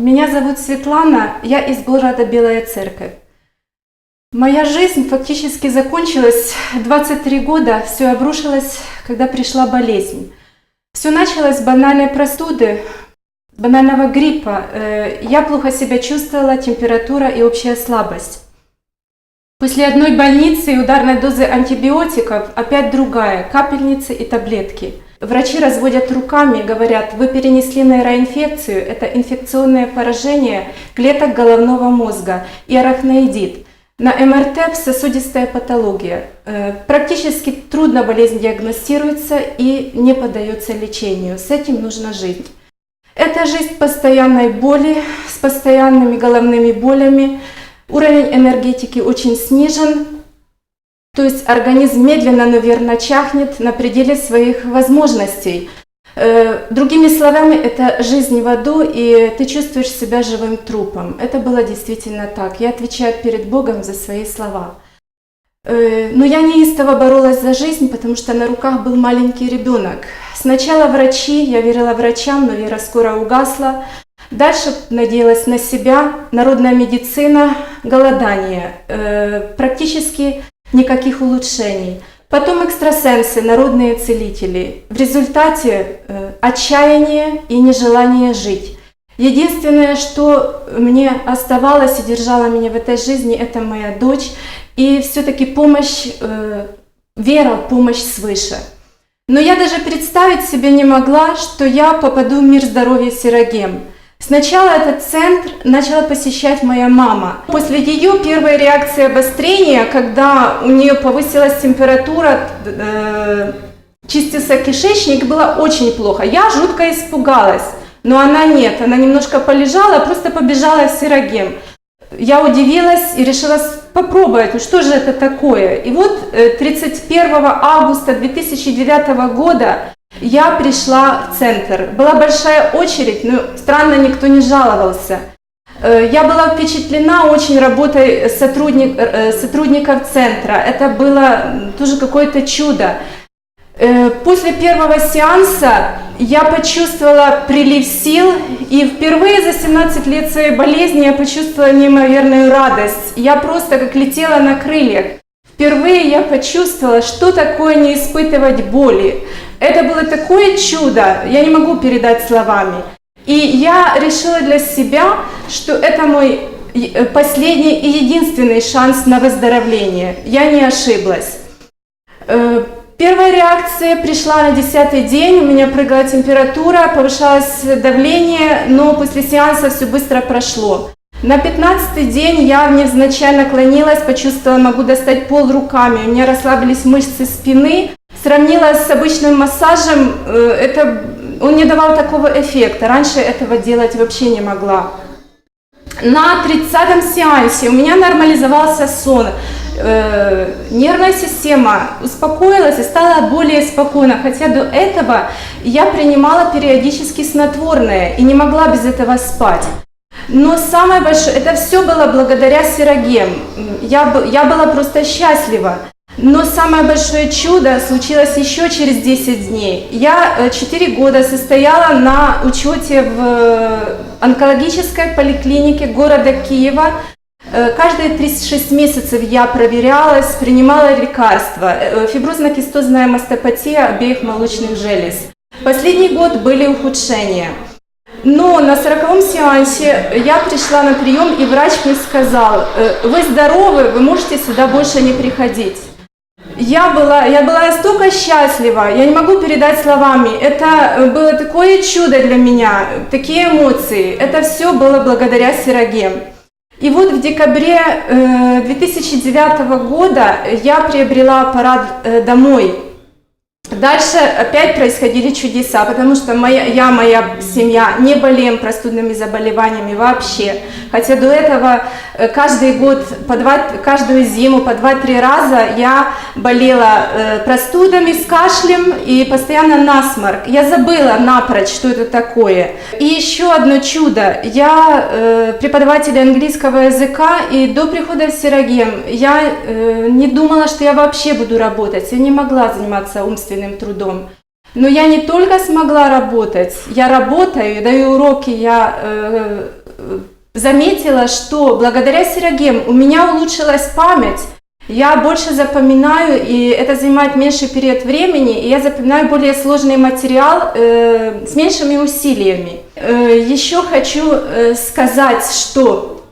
Меня зовут Светлана, я из города Белая Церковь. Моя жизнь фактически закончилась 23 года, все обрушилось, когда пришла болезнь. Все началось с банальной простуды, банального гриппа. Э, Я плохо себя чувствовала, температура и общая слабость. После одной больницы и ударной дозы антибиотиков опять другая, капельницы и таблетки. Врачи разводят руками говорят, вы перенесли нейроинфекцию, это инфекционное поражение клеток головного мозга и арахноидит. На МРТ сосудистая патология. Э, Практически трудно болезнь диагностируется и не поддается лечению. С этим нужно жить. Это жизнь постоянной боли, с постоянными головными болями. Уровень энергетики очень снижен, то есть организм медленно, наверное, чахнет на пределе своих возможностей. Э, Другими словами, это жизнь в аду, и ты чувствуешь себя живым трупом. Это было действительно так. Я отвечаю перед Богом за свои слова. Э, Но я неистово боролась за жизнь, потому что на руках был маленький ребенок. Сначала врачи, я верила врачам, но вера скоро угасла. Дальше надеялась на себя, народная медицина, голодание. Э, Практически никаких улучшений. Потом экстрасенсы, народные целители. В результате э, отчаяние и нежелание жить. Единственное, что мне оставалось и держало меня в этой жизни, это моя дочь. И все-таки помощь, э, вера помощь свыше. Но я даже представить себе не могла, что я попаду в мир здоровья Сирогем. Сначала этот центр начала посещать моя мама. После ее первой реакции обострения, когда у нее повысилась температура, э, чистился кишечник, было очень плохо. Я жутко испугалась, но она нет, она немножко полежала, просто побежала в Сирогем. Я удивилась и решила попробовать, ну что же это такое. И вот э, 31 августа 2009 года я пришла в центр. Была большая очередь, но странно никто не жаловался. Э, Я была впечатлена очень работой сотрудник, э, сотрудников центра. Это было тоже какое-то чудо. Э, После первого сеанса я почувствовала прилив сил, и впервые за 17 лет своей болезни я почувствовала неимоверную радость. Я просто как летела на крыльях. Впервые я почувствовала, что такое не испытывать боли. Это было такое чудо, я не могу передать словами. И я решила для себя, что это мой э, последний и единственный шанс на выздоровление. Я не ошиблась. Э, Первая реакция пришла на десятый день, у меня прыгала температура, повышалось давление, но после сеанса все быстро прошло. На пятнадцатый день я невзначай наклонилась, почувствовала, могу достать пол руками, у меня расслабились мышцы спины. Сравнила с обычным массажем, э, это, он не давал такого эффекта, раньше этого делать вообще не могла. На 30-м сеансе у меня нормализовался сон, э, нервная система успокоилась и стала более спокойна, хотя до этого я принимала периодически снотворное и не могла без этого спать. Но самое большое, это все было благодаря Сирогем. Я, я была просто счастлива. Но самое большое чудо случилось еще через 10 дней. Я 4 года состояла на учете в э, онкологической поликлинике города Киева. Э, Каждые 36 месяцев я проверялась, принимала лекарства. Э, Фиброзно-кистозная мастопатия обеих молочных желез. Последний год были ухудшения. Но на сороковом сеансе я пришла на прием, и врач мне сказал, «Э, вы здоровы, вы можете сюда больше не приходить. Я была, я была настолько счастлива, я не могу передать словами. Это э, было такое чудо для меня, такие эмоции. Это все было благодаря Сирогем. И вот в декабре э, 2009 года я приобрела аппарат э, домой. Дальше опять происходили чудеса, потому что моя, я, моя семья не болеем простудными заболеваниями вообще. Хотя до этого э, каждый год, по два, каждую зиму по 2-3 раза я болела э, простудами с кашлем и постоянно насморк. Я забыла напрочь, что это такое. И еще одно чудо. Я э, преподаватель английского языка, и до прихода в Сирогем я э, не думала, что я вообще буду работать. Я не могла заниматься умственным трудом. Но я не только смогла работать, я работаю, даю уроки, я э, заметила, что благодаря Серогем у меня улучшилась память, я больше запоминаю, и это занимает меньший период времени, и я запоминаю более сложный материал э, с меньшими усилиями. Э, еще хочу э, сказать, что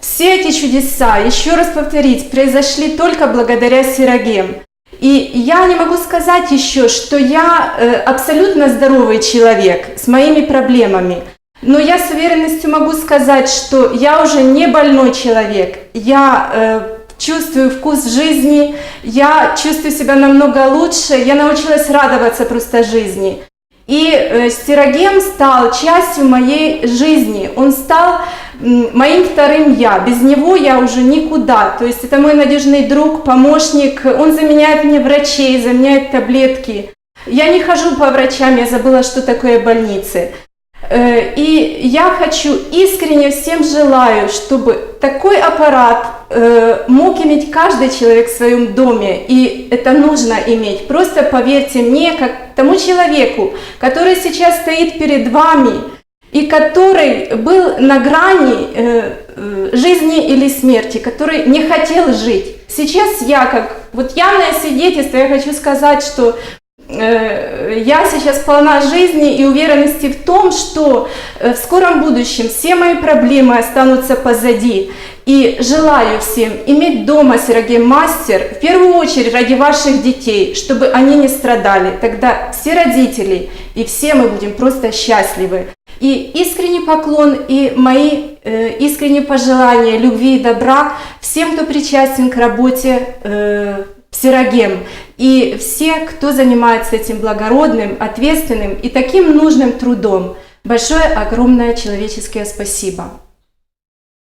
все эти чудеса, еще раз повторить, произошли только благодаря Сирогем. И я не могу сказать еще, что я э, абсолютно здоровый человек с моими проблемами. Но я с уверенностью могу сказать, что я уже не больной человек. Я э, чувствую вкус жизни, я чувствую себя намного лучше, я научилась радоваться просто жизни. И э, стирогем стал частью моей жизни, он стал моим вторым я, без него я уже никуда, то есть это мой надежный друг, помощник, он заменяет мне врачей, заменяет таблетки. Я не хожу по врачам, я забыла, что такое больницы. Э, И я хочу искренне всем желаю, чтобы такой аппарат э, мог иметь каждый человек в своем доме, и это нужно иметь. Просто поверьте мне, как тому человеку, который сейчас стоит перед вами, и который был на грани э, жизни или смерти, который не хотел жить. Сейчас я, как вот явное свидетельство, я хочу сказать, что я сейчас полна жизни и уверенности в том, что э, в скором будущем все мои проблемы останутся позади. И желаю всем иметь дома Сергей Мастер, в первую очередь ради ваших детей, чтобы они не страдали. Тогда все родители и все мы будем просто счастливы. И искренний поклон и мои э, искренние пожелания любви и добра всем, кто причастен к работе э, Сирогем и все, кто занимается этим благородным, ответственным и таким нужным трудом. Большое, огромное человеческое спасибо.